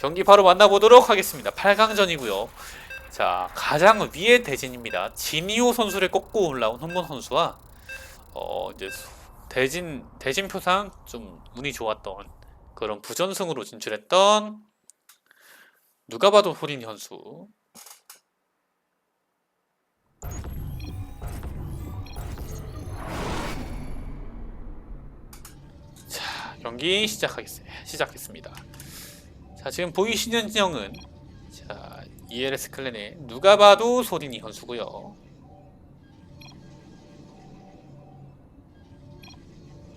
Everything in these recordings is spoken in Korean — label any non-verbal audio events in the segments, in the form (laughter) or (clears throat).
경기 바로 만나보도록 하겠습니다. 8강전이고요. 자, 가장 위의 대진입니다. 진이오 선수를 꺾고 올라온 홍문 선수와 어, 이제 대진 대진 표상 좀 운이 좋았던 그런 부전승으로 진출했던 누가 봐도 호린 선수. 자, 경기 시작하겠습니다. 시작했습니다. 자, 지금 보이시는 진영은 자, ELS 클랜의 누가 봐도 소린이 선수고요.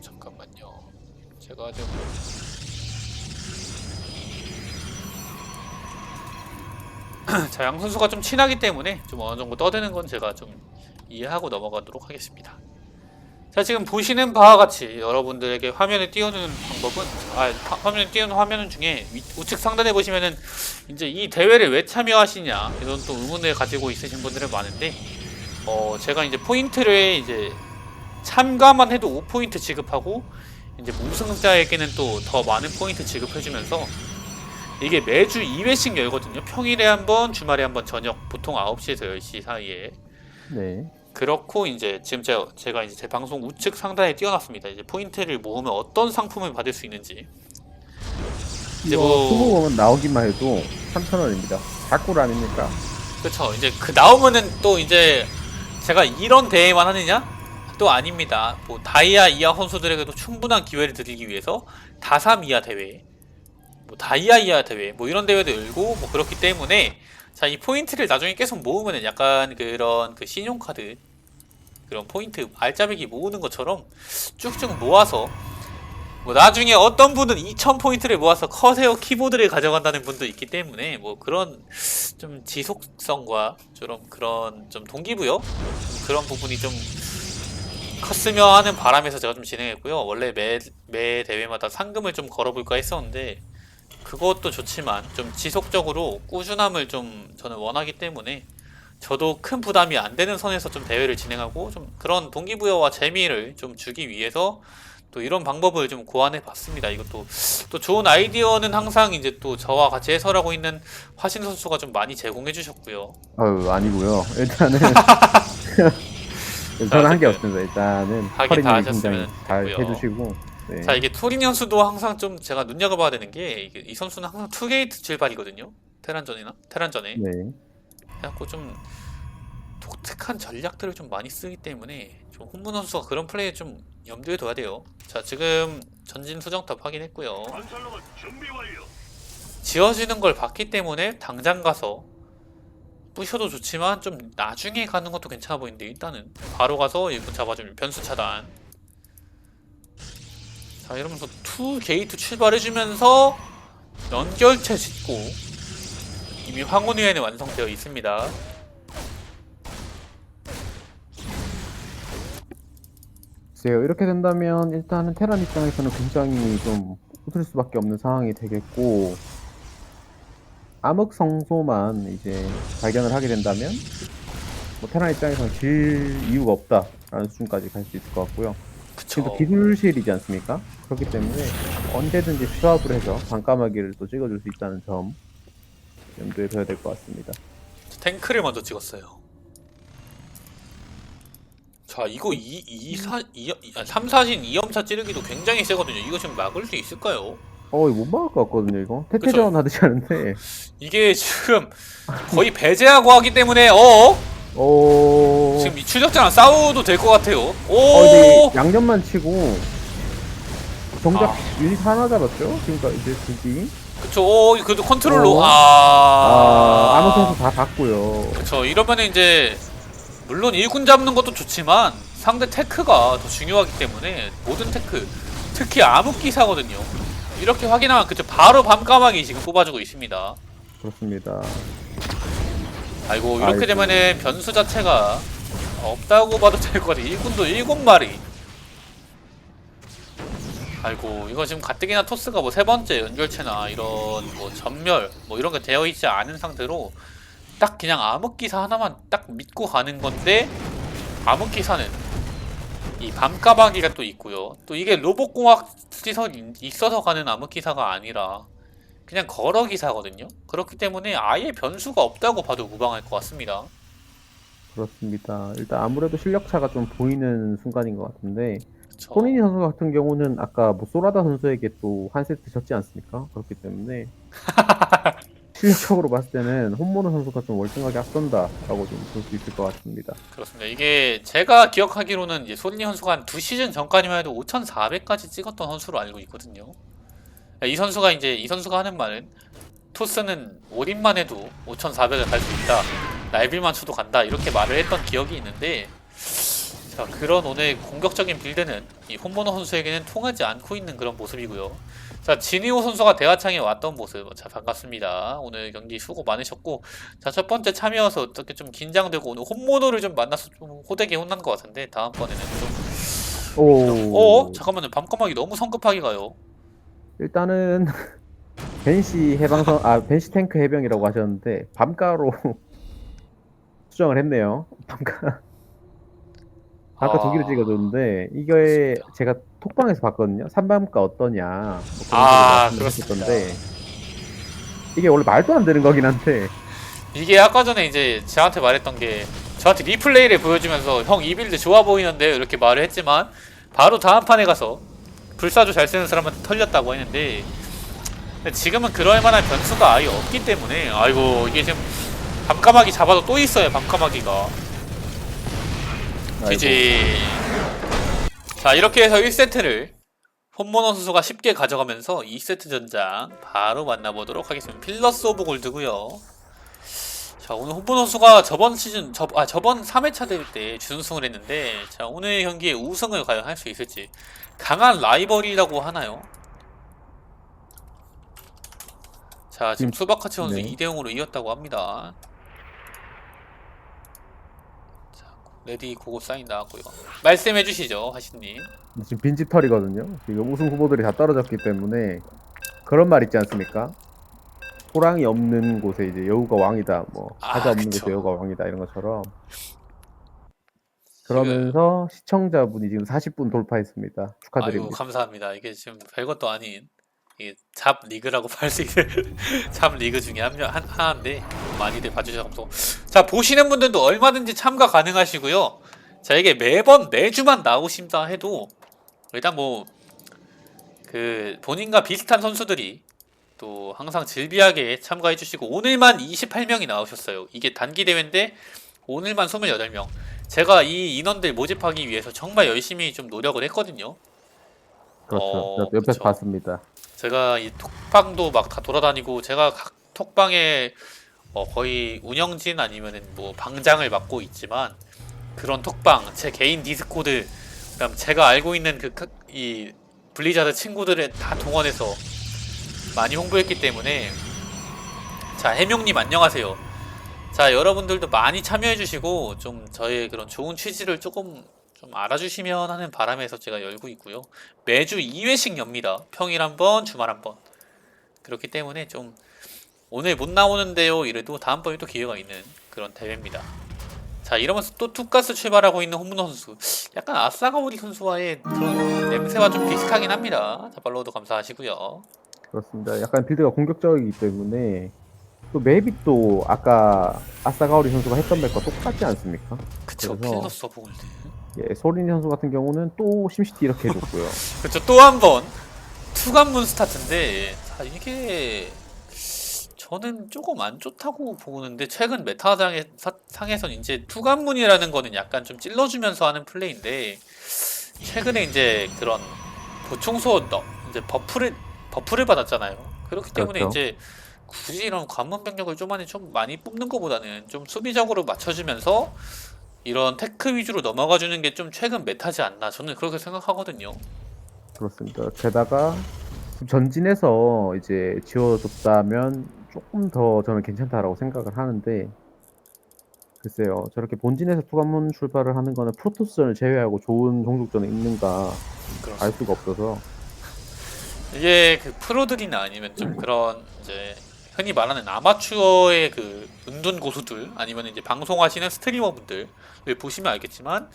잠깐만요. 제가 좀 (clears throat) 자, 양 선수가 좀 친하기 때문에 좀 어느 정도 떠드는 건 제가 좀 이해하고 넘어가도록 하겠습니다. 자, 지금 보시는 바와 같이 여러분들에게 화면에 띄워주는 방법은 아, 화- 화면에 띄우는 화면 중에 위- 우측 상단에 보시면은 이제 이 대회를 왜 참여하시냐 이런 또 의문을 가지고 있으신 분들은 많은데 어, 제가 이제 포인트를 이제 참가만 해도 5포인트 지급하고 이제 무승자에게는 또 더 많은 포인트 지급해주면서 이게 매주 2회씩 열거든요. 평일에 한 번, 주말에 한번 저녁 보통 9시에서 10시 사이에 네. 그렇고 이제 지금 제가, 제가 이제 제 방송 우측 상단에 띄워놨습니다. 이제 포인트를 모으면 어떤 상품을 받을 수 있는지. 이제 뭐- 수고보면 나오기만 해도 3,000원입니다. 작골 아닙니까? 그렇죠. 이제 그 나오면은 또 이제 제가 이런 대회만 하느냐? 또 아닙니다. 뭐 다이아 이하 선수들에게도 충분한 기회를 드리기 위해서 다삼 이하 대회, 뭐 다이아 이하 대회, 뭐 이런 대회도 열고 뭐 그렇기 때문에 자 이 포인트를 나중에 계속 모으면은 약간 그런 그 신용카드 그런 포인트 알짜배기 모으는 것처럼 쭉쭉 모아서 뭐 나중에 어떤 분은 2,000 포인트를 모아서 커세어 키보드를 가져간다는 분도 있기 때문에 뭐 그런 좀 지속성과 좀 그런 좀 동기부여 좀 그런 부분이 좀 컸으면 하는 바람에서 제가 좀 진행했고요. 원래 매, 매 대회마다 상금을 좀 걸어볼까 했었는데 그것도 좋지만 좀 지속적으로 꾸준함을 좀 저는 원하기 때문에 저도 큰 부담이 안 되는 선에서 좀 대회를 진행하고 좀 그런 동기부여와 재미를 좀 주기 위해서 또 이런 방법을 좀 고안해 봤습니다. 이것도 또 좋은 아이디어는 항상 이제 또 저와 같이 해설하고 있는 화신 선수가 좀 많이 제공해 주셨고요. 아유 아니고요. 일단은 (laughs) 저는 한 게 없습니다. 일단은 하긴 다 하셨으면 잘 됐고요. 해주시고 네. 자 이게 토린 선수도 항상 좀 제가 눈여겨봐야 되는 게 이게 이 선수는 항상 투게이트 출발이거든요. 테란전이나 테란전에 네. 그래갖고 좀 독특한 전략들을 좀 많이 쓰기 때문에 좀 홍문 선수가 그런 플레이 좀 염두에 둬야 돼요. 자 지금 전진 수정탑 확인했고요. 지어지는 걸 봤기 때문에 당장 가서 부셔도 좋지만 좀 나중에 가는 것도 괜찮아 보이는데 일단은 바로 가서 일꾼 잡아주면 변수 차단 자 이러면서 투 게이트 출발해주면서 연결체 짓고 이미 황혼위에는 완성되어 있습니다 글쎄요. 이렇게 된다면 일단은 테란 입장에서는 굉장히 좀 웃을 수밖에 없는 상황이 되겠고 암흑 성소만 이제 발견을 하게 된다면 뭐 테란 입장에서는 질 이유가 없다라는 수준까지 갈 수 있을 것 같고요. 그쵸 기술실이지 않습니까? 그렇기 때문에 언제든지 수합을 해서 반까마귀를 또 찍어줄 수 있다는 점 염두에 둬야 될 것 같습니다. 탱크를 먼저 찍었어요 자 이거 2, 2, 4, 2, 3, 4신 2염차 찌르기도 굉장히 세거든요 이거 지금 막을 수 있을까요? 어, 이거 못 막을 것 같거든요, 이거. 태태전 하듯이 하는데. 이게 지금 거의 배제하고 하기 때문에 어 어... 지금 이 추적자랑 싸워도 될 것 같아요. 어, 근데 오 양념만 치고 정작 아. 유닛 하나 잡았죠? 지금까지 이제 두기 그쵸 오 그래도 컨트롤로 어. 아 아, 아무 선수 다 봤고요. 그쵸 이러면 이제 물론 일군 잡는 것도 좋지만 상대 테크가 더 중요하기 때문에 모든 테크 특히 암흑기사거든요. 이렇게 확인하면 그쵸 바로 밤까마귀 지금 뽑아주고 있습니다. 그렇습니다. 아이고 이렇게 아이고. 되면은 변수 자체가 없다고 봐도 될 것 같아. 일군도 일곱 마리. 아이고 이거 지금 가뜩이나 토스가 뭐 세 번째 연결체나 이런 뭐 전멸 뭐 이런 게 되어 있지 않은 상태로 딱 그냥 암흑기사 하나만 딱 믿고 가는 건데 암흑기사는 이 밤까마귀가 또 있고요. 또 이게 로봇공학 시설이 있어서 가는 암흑기사가 아니라 그냥 걸어 기사거든요. 그렇기 때문에 아예 변수가 없다고 봐도 무방할 것 같습니다. 그렇습니다. 일단 아무래도 실력 차가 좀 보이는 순간인 것 같은데 그쵸. 손인희 선수 같은 경우는 아까 뭐 소라다 선수에게 또 한 세트 졌지 않습니까? 그렇기 때문에 (laughs) 실력적으로 봤을 때는 혼모노 선수가 좀 월등하게 앞선다라고 좀 볼 수 있을 것 같습니다. 그렇습니다. 이게 제가 기억하기로는 이제 손리 선수가 한 두 시즌 전까지만 해도 5,400까지 찍었던 선수로 알고 있거든요. 이 선수가 이제 이 선수가 하는 말은 토스는 올인만 해도 5,400을 갈 수 있다. 날빌만 쳐도 간다. 이렇게 말을 했던 기억이 있는데 자 그런 오늘 공격적인 빌드는 이 혼모노 선수에게는 통하지 않고 있는 그런 모습이고요. 자 진이호 선수가 대화창에 왔던 모습 자 반갑습니다. 오늘 경기 수고 많으셨고 자 첫 번째 참여여서 어떻게 좀 긴장되고 오늘 혼모노를 좀 만나서 좀 호되게 혼난 것 같은데 다음번에는 좀 오. 어? 잠깐만요 밤까마귀 너무 성급하게 가요 일단은 (laughs) 벤시 해방선 아 벤시 탱크 해병이라고 하셨는데 밤가로 (laughs) 수정을 했네요. 밤가 아까 두 개를 아. 찍어줬는데 이게 제가 톡방에서 봤거든요. 삼밤가 어떠냐 뭐 그런 아, 식으로 말씀하셨던데 이게 원래 말도 안 되는 거긴 한데 이게 아까 전에 이제 저한테 말했던 게 저한테 리플레이를 보여주면서 형 이 빌드 좋아 보이는데 이렇게 말을 했지만 바로 다음 판에 가서 불사조 잘 쓰는 사람한테 털렸다고 했는데 지금은 그럴 만한 변수가 아예 없기 때문에 아이고 이게 지금 밤까마귀 잡아도 또 있어요 밤까마귀가. GG 자 이렇게 해서 1세트를 혼모노 선수가 쉽게 가져가면서 2세트 전장 바로 만나보도록 하겠습니다. 필러스 오브 골드고요 자 오늘 혼모노 선수가 저번 시즌 저, 아 저번 3회차 대회 때 준우승을 했는데 자 오늘 경기에 우승을 과연 할 수 있을지 강한 라이벌이라고 하나요? 자 지금 음, 수박카치 선수 네. 2대0으로 이겼다고 합니다 자 레디 고고 사인 나왔고요 말씀해 주시죠 하신님 지금 빈집 털이거든요. 지금 우승 후보들이 다 떨어졌기 때문에 그런 말 있지 않습니까? 호랑이 없는 곳에 이제 여우가 왕이다. 뭐 아, 사자 없는 그쵸. 곳에 여우가 왕이다 이런 것처럼 그러면서 시청자분이 지금 40분 돌파했습니다. 아유 축하드립니다. 감사합니다. 이게 지금 별것도 아닌 이게 잡 리그라고 (laughs) 할수 있는 (laughs) 잡 리그 중에 한 명 한 하나인데 많이들 봐주셔서 감사하고 자 보시는 분들도 얼마든지 참가 가능하시고요. 자 이게 매번 매주만 나오신다 해도 일단 뭐 그 본인과 비슷한 선수들이 또 항상 질비하게 참가해 주시고 오늘만 28명이 나오셨어요. 이게 단기 대회인데 오늘만 28명. 제가 이 인원들 모집하기 위해서 정말 열심히 좀 노력을 했거든요. 그렇죠. 어, 저도 옆에서 그쵸. 봤습니다. 제가 이 톡방도 막 다 돌아다니고 제가 각 톡방에 어, 거의 운영진 아니면은 뭐 방장을 맡고 있지만 그런 톡방 제 개인 디스코드 그다음 제가 알고 있는 그 이 블리자드 친구들을 다 동원해서 많이 홍보했기 때문에 자 해명님 안녕하세요. 자 여러분들도 많이 참여해 주시고 좀 저의 그런 좋은 취지를 조금 좀 알아주시면 하는 바람에서 제가 열고 있고요. 매주 2회씩 엽니다. 평일 한 번, 주말 한 번. 그렇기 때문에 좀 오늘 못 나오는데요. 이래도 다음번에 또 기회가 있는 그런 대회입니다. 자 이러면서 또 투가스 출발하고 있는 홈런 선수. 약간 아싸가오리 선수와의 그런 냄새와 좀 비슷하긴 합니다. 자 팔로우도 감사하시고요. 그렇습니다. 약간 빌드가 공격적이기 때문에 또 맵이 또 아까 아싸가오리 선수가 했던 맵과 똑같지 않습니까? 그쵸 그래서- 오브 골드. 예, 소린이 선수 같은 경우는 또 심시티 이렇게 해줬고요. (laughs) 그렇죠. 또한 번 투관문 스타트인데 자, 이게 저는 조금 안 좋다고 보는데 최근 메타장의 사- 상에선 이제 투관문이라는 거는 약간 좀 찔러주면서 하는 플레이인데 최근에 이제 그런 보충소 너 이제 버프를 버프를 받았잖아요. 그렇기 때문에 그렇죠. 이제 굳이 이런 관문 병력을 좀 많이 좀 많이 뽑는 것보다는 좀 수비적으로 맞춰주면서 이런 테크 위주로 넘어가 주는 게 좀 최근 메타지 않나 저는 그렇게 생각하거든요. 그렇습니다. 게다가 좀 전진해서 이제 지어줬다면 조금 더 저는 괜찮다라고 생각을 하는데 글쎄요 저렇게 본진에서 투관문 출발을 하는 거는 프로토스전을 제외하고 좋은 종족전에 있는가. 알 수가 없어서 이게 그 프로들이나 아니면 좀 그런 이제 흔히 말하는 아마추어의 그 은둔 고수들 아니면 이제 방송하시는 스트리머분들 보시면 알겠지만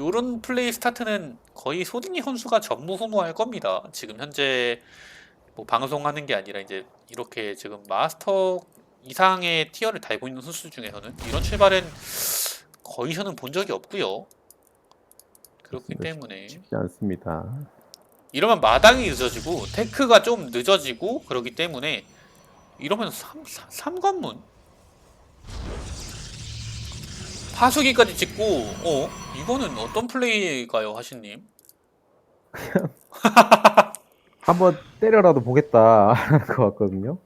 요런 플레이 스타트는 거의 소딩이 선수가 전무후무할 겁니다. 지금 현재 뭐 방송하는 게 아니라 이제 이렇게 지금 마스터 이상의 티어를 달고 있는 선수 중에서는 이런 출발은 거의 저는 본 적이 없고요. 그렇기. 때문에 쉽지 않습니다. 이러면 마당이 늦어지고 테크가 좀 늦어지고 그러기 때문에 이러면 삼, 삼, 삼관문 파수기까지 찍고 어 이거는 어떤 플레이가요 하신님? (laughs) 한번 때려라도 보겠다 것 같거든요.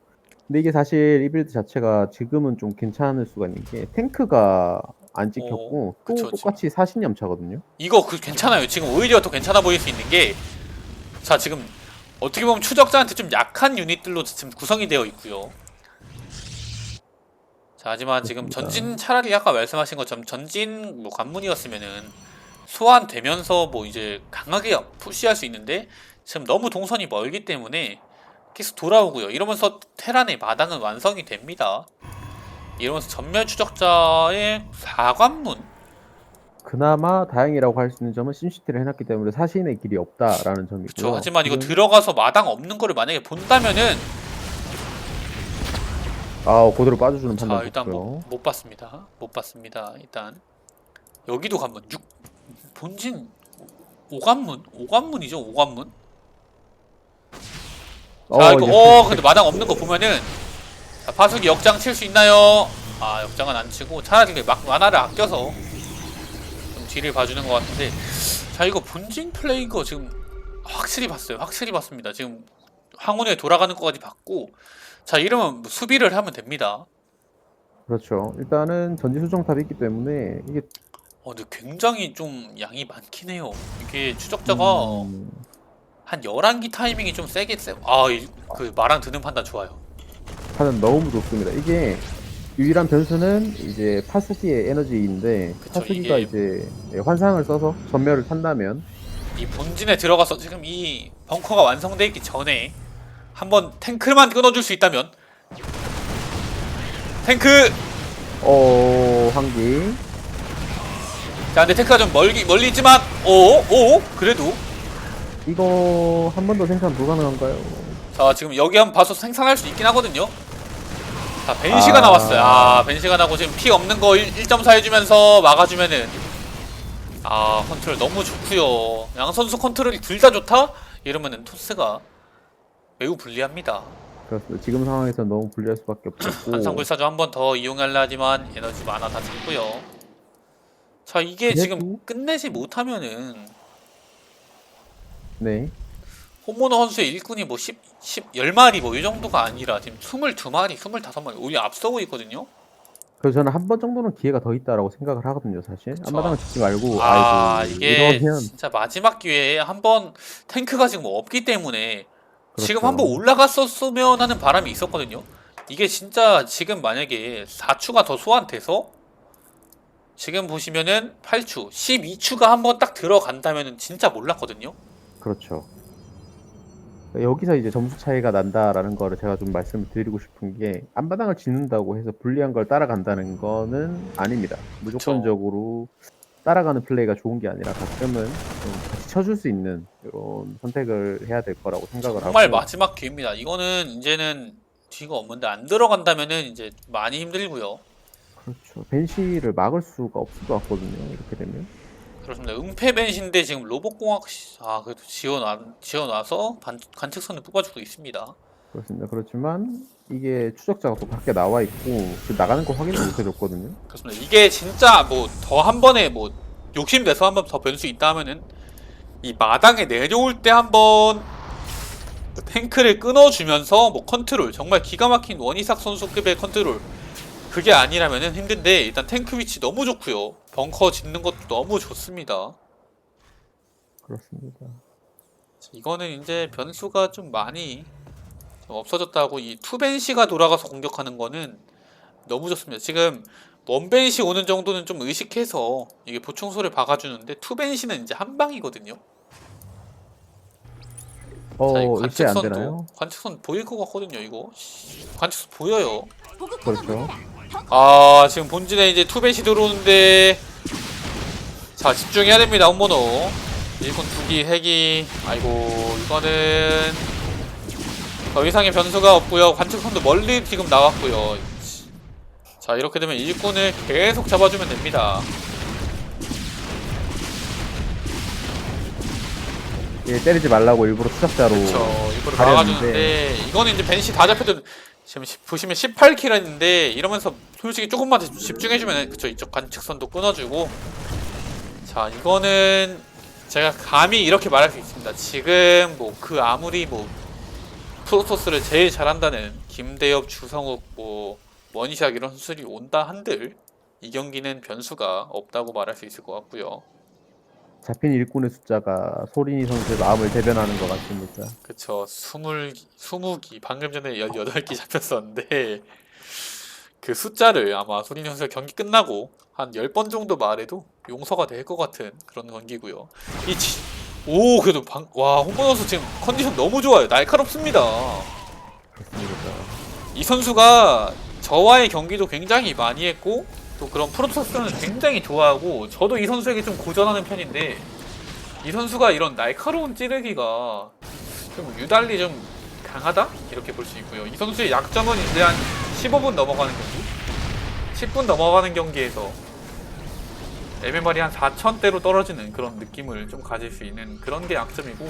근데 이게 사실 이 빌드 자체가 지금은 좀 괜찮을 수가 있는 게 탱크가 안 찍혔고 또 그쵸. 똑같이 사신염 차거든요. 이거 그 괜찮아요. 지금 오히려 더 괜찮아 보일 수 있는 게 자 지금 어떻게 보면 추적자한테 좀 약한 유닛들로 지금 구성이 되어 있고요. 자 하지만 지금. 전진 차라리 아까 말씀하신 것처럼 전진 뭐 관문이었으면은 소환되면서 뭐 이제 강하게 푸시할 수 있는데 지금 너무 동선이 멀기 때문에 계속 돌아오고요. 이러면서 테란의 마당은 완성이 됩니다. 이러면서 전멸 추적자의 사관문 그나마 다행이라고 할 수 있는 점은 심시티를 해놨기 때문에 사신의 길이 없다라는 점이고요. 그렇죠. 하지만 이거 들어가서 마당 없는 거를 만약에 본다면은 아 고대로 빠져주는 자 판단 일단 좋고요. 못, 못 봤습니다. 못 봤습니다. 일단 여기도 관문 6 본진 오관문 오관문이죠 오관문. 자 이거 이제 어 근데 마당 없는 거 보면은 자, 파수기 역장 칠 수 있나요? 아 역장은 안 치고 차라리 그막 만화를 아껴서 좀 뒤를 봐주는 것 같은데 자 이거 본진 플레이거 지금 확실히 봤어요. 확실히 봤습니다. 지금 황혼에 돌아가는 것까지 봤고 자 이러면 뭐 수비를 하면 됩니다. 그렇죠. 일단은 전지 수정탑이 있기 때문에 이게 어, 근데 굉장히 좀 양이 많긴 해요. 이게 추적자가 음, 한 11기 타이밍이 좀 세게 세. 아, 이, 그 말랑 드는 판단 좋아요. 판단 너무 좋습니다. 이게 유일한 변수는 이제 파수기의 에너지인데 그쵸, 파수기가 이게- 이제 예, 환상을 써서 전멸을 탄다면 이 본진에 들어가서 지금 이 벙커가 완성돼 있기 전에 한번 탱크만 끊어줄 수 있다면? 탱크! 어 한기. 자 근데 탱크가 좀 멀기 멀리 있지만 오오 그래도? 이거 한 번 더 생산 불가능한가요? 자 지금 여기 한번 봐서 생산할 수 있긴 하거든요 자 벤시가 아. 나왔어요. 아 벤시가 나고 지금 피 없는 거 1.4 해주면서 막아주면은. 아 컨트롤 너무 좋고요. 양 선수 컨트롤이 둘 다 좋다? 이러면은 토스가 매우 불리합니다. 그렇습니다. 지금 상황에서 너무 불리할 수밖에 없고. 한상불사조 한 번 더 이용하려 하지만 에너지 많아 다 죽고요. 자 이게 지금 그래도- 끝내지 못하면은 네. 호모노 선수의 일꾼이 뭐 10, 10, 10마리 뭐 이 정도가 아니라 지금 22마리, 25마리 오히려 앞서고 있거든요. 그래서 저는 한 번 정도는 기회가 더 있다라고 생각을 하거든요 사실 그쵸. 앞마당을 짓지 말고 아 아이고 이게 이러면 진짜 마지막 기회에 한 번 탱크가 지금 없기 때문에 지금 그렇죠. 한 번 올라갔었으면 하는 바람이 있었거든요. 이게 진짜 지금 만약에 4추가 더 소환돼서 지금 보시면은 8추, 12추가 한 번 딱 들어간다면은 진짜 몰랐거든요. 그렇죠. 여기서 이제 점수 차이가 난다라는 거를 제가 좀 말씀을 드리고 싶은 게 앞마당을 짓는다고 해서 불리한 걸 따라간다는 거는 아닙니다. 무조건적으로 따라가는 플레이가 좋은 게 아니라 가끔은 좀 같이 쳐줄 수 있는 이런 선택을 해야 될 거라고 생각을 정말 하고 마지막 기회입니다. 이거는 이제는 뒤가 없는데 안 들어간다면은 이제 많이 힘들고요. 그렇죠. 벤시를 막을 수가 없을 것 같거든요. 이렇게 되면 그렇습니다. 은폐 벤신데 지금 로봇공학 시- 아 그래도 지원 지원와서 반- 관측선을 뽑아주고 있습니다. 그렇습니다. 그렇지만 이게 추적자가 또 밖에 나와 있고 지금 나가는 거 확인을 못 해줬거든요. 그렇습니다. 이게 진짜 뭐 더 한 번에 뭐 욕심 내서 한 번 더 변수 있다 하면은 이 마당에 내려올 때 한번 탱크를 끊어주면서 뭐 컨트롤 정말 기가 막힌 원이삭 선수급의 컨트롤 그게 아니라면은 힘든데 일단 탱크 위치 너무 좋고요. 벙커 짓는 것도 너무 좋습니다. 그렇습니다. 이거는 이제 변수가 좀 많이 좀 없어졌다고 이 투벤시가 돌아가서 공격하는 거는 너무 좋습니다. 지금 원벤시 오는 정도는 좀 의식해서 이게 보충소를 박아주는데 투벤시는 이제 한 방이거든요. 어 자, 이 관측선도 되나요? 관측선 보일 것 같거든요. 이거 씨, 관측선 보여요. 그렇죠. 아 지금 본진에 이제 투벤시 들어오는데 자 집중해야 됩니다. 혼모노 일꾼 두기 핵이 아이고 이거는 더 이상의 변수가 없고요. 관측선도 멀리 지금 나왔고요. 자 이렇게 되면 일꾼을 계속 잡아주면 됩니다. 예, 때리지 말라고 일부러 그렇죠. 이거를 가렸는데. 막아주는데 이거는 이제 벤시 다 잡혀도 지금 시- 보시면 18킬 했는데 이러면서 솔직히 조금만 더 집중해주면 그쵸 이쪽 관측선도 끊어주고 자 이거는 제가 감히 이렇게 말할 수 있습니다. 지금 뭐 그 아무리 뭐 프로토스를 제일 잘한다는 김대엽, 주성욱, 뭐 원시작 이런 선수들이 온다 한들 이 경기는 변수가 없다고 말할 수 있을 것 같고요. 잡힌 일꾼의 숫자가 소린이 선수의 마음을 대변하는 것 같습니다. 그쵸. 스물, 스무 기 방금 전에 18기 잡혔었는데, (laughs) 그 숫자를 아마 소린 선수가 경기 끝나고 한 10번 정도 말해도 용서가 될 것 같은 그런 경기고요. 이 지, 오, 그래도 방, 와, 홍보 선수 지금 컨디션 너무 좋아요. 날카롭습니다. 그렇습니다. 이 선수가 저와의 경기도 굉장히 많이 했고 또 그런 프로토스는 굉장히 좋아하고 저도 이 선수에게 좀 고전하는 편인데 이 선수가 이런 날카로운 찌르기가 좀 유달리 좀 강하다 이렇게 볼 수 있고요. 이 선수의 약점은 이제 한 15분 넘어가는 경기, 10분 넘어가는 경기에서 MMR이 한 4천대로 떨어지는 그런 느낌을 좀 가질 수 있는 그런 게 약점이고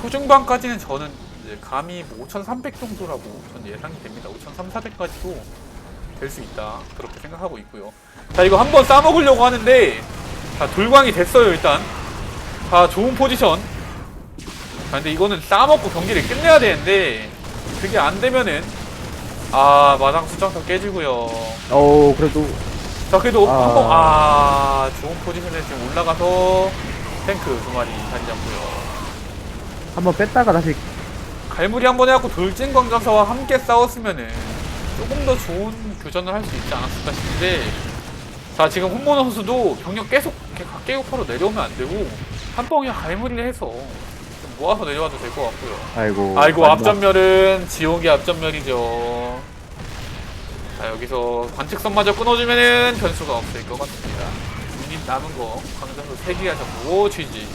초중반까지는 저는 이제 뭐5,300 정도라고 전 예상이 됩니다. 5,300, 400까지도 될 수 있다. 그렇게 생각하고 있고요. 자, 이거 한번 싸먹으려고 하는데, 자, 돌광이 됐어요, 일단. 자, 좋은 포지션. 자, 근데 이거는 싸먹고 경기를 끝내야 되는데, 그게 안 되면은, 아, 마당 수정탑 깨지고요. 어, 그래도 자, 그래도 아. 한번, 아, 좋은 포지션에 지금 올라가서, 탱크 두 마리 자리 잡고요. 한번 뺐다가 다시 갈무리 한 번 해갖고 돌진 광전사와 함께 싸웠으면은 조금 더 좋은 교전을 할 수 있지 않았을까 싶은데 자 지금 홍모노 선수도 병력 계속 이렇게 각계격파로 내려오면 안 되고 한번 그냥 갈무리를 해서 좀 모아서 내려와도 될 것 같고요. 아이고 아이고 앞전멸은 지옥의 앞전멸이죠. 자 여기서 관측선마저 끊어주면은 변수가 없을 것 같습니다. 유닛 남은 거 광전사 3개가 잡고 GG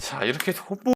자 이렇게 해서 홍보